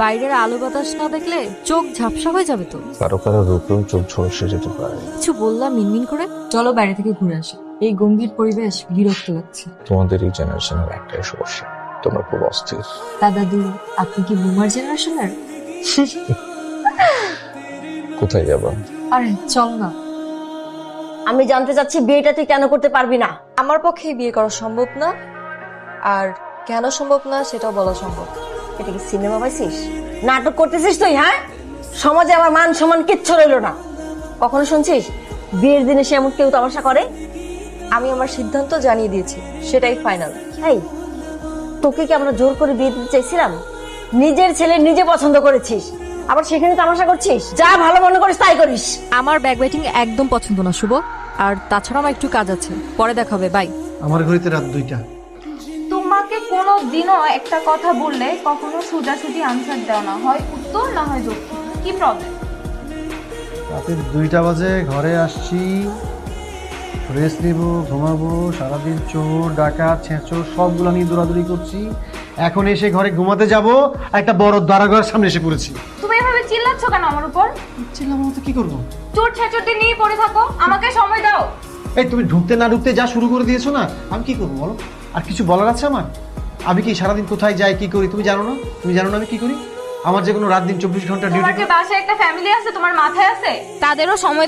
বাইরের আলো বাতাস না দেখলে চোখ ঝাপসা হয়ে যাবে তো। কারও কারও রূপেও চোখ ঝলসে যেতে পারে। কিছু বললাম মিনমিন করে? চলো বাইরে থেকে ঘুরে আসি। এই গম্ভীর পরিবেশ বিরক্ত লাগছে। তোমাদের এই জেনারেশনের একটাই সমস্যা তোমরা খুব অস্থির। দাদু আপনি কি বুমার জেনারেশনের? কোথায় যাবা? আরে চল না। আমি জানতে চাচ্ছি বিয়েটা তুই কেন করতে পারবি না? আমার পক্ষে বিয়ে করা সম্ভব না। আর কেন সম্ভব না সেটাও বলা সম্ভব। এটা কি সিনেমা পাইছিস? নাটক করতেছিস তুই হ্যাঁ? সমাজে আমার মান সম্মান কিচ্ছু রইল না। কখনো শুনছিস? বিয়ের দিনে সে এমন কেউ তামাশা করে? আমি আমার সিদ্ধান্ত জানিয়ে দিয়েছি সেটাই ফাইনাল এই তোকে কি আমরা জোর করে বিয়ে দিতে চাইছিলাম? নিজের ছেলে নিজে পছন্দ করেছিস আবার সেখানে তামাশা করছিস? যা ভালো মনে করিস তাই করিস। আমার ব্যাগ ব্যাটিং একদম পছন্দ না শুভ। আর তাছাড়া আমার একটু কাজ আছে। পরে দেখা হবে বাই আমার ঘড়িতে রাত দুইটা। তোমাকে কোনো দিনও একটা কথা বললে কখনো সোজাসুজি আনসার দাও না। হয় উত্তর না হয় দক্ষিণ কি প্রবলেম রাতে দুইটা বাজে ঘরে আসছি। রেস্ট নিব ঘুমাবো সারাদিন চোর ডাকাত ছেঁচোর সবগুলো নিয়ে দৌড়াদৌড়ি করছি। এখন এসে ঘরে ঘুমাতে যাব একটা বড় দ্বারাঘরের সামনে এসে পড়েছি। তুমি এভাবে চিল্লাচ্ছ কেন আমার উপর? চিল্লাম তো কি করব? চোর ছেচরটি নিয়ে পড়ে থাকো। আমাকে সময় দাও। এই তুমি ঢুকতে না ঢুকতে যা শুরু করে দিয়েছ না আমি কি করব বলো? আর কিছু বলার আছে আমার? আমি কি সারাদিন কোথায় যাই কি করি তুমি জানো না? তুমি জানো না আমি কি করি? আমার যে কোনো রাত দিন চব্বিশ ঘণ্টা ডিউটি বাসায় একটা ফ্যামিলি আছে? তোমার মাথায় আছে? তাদেরও সময়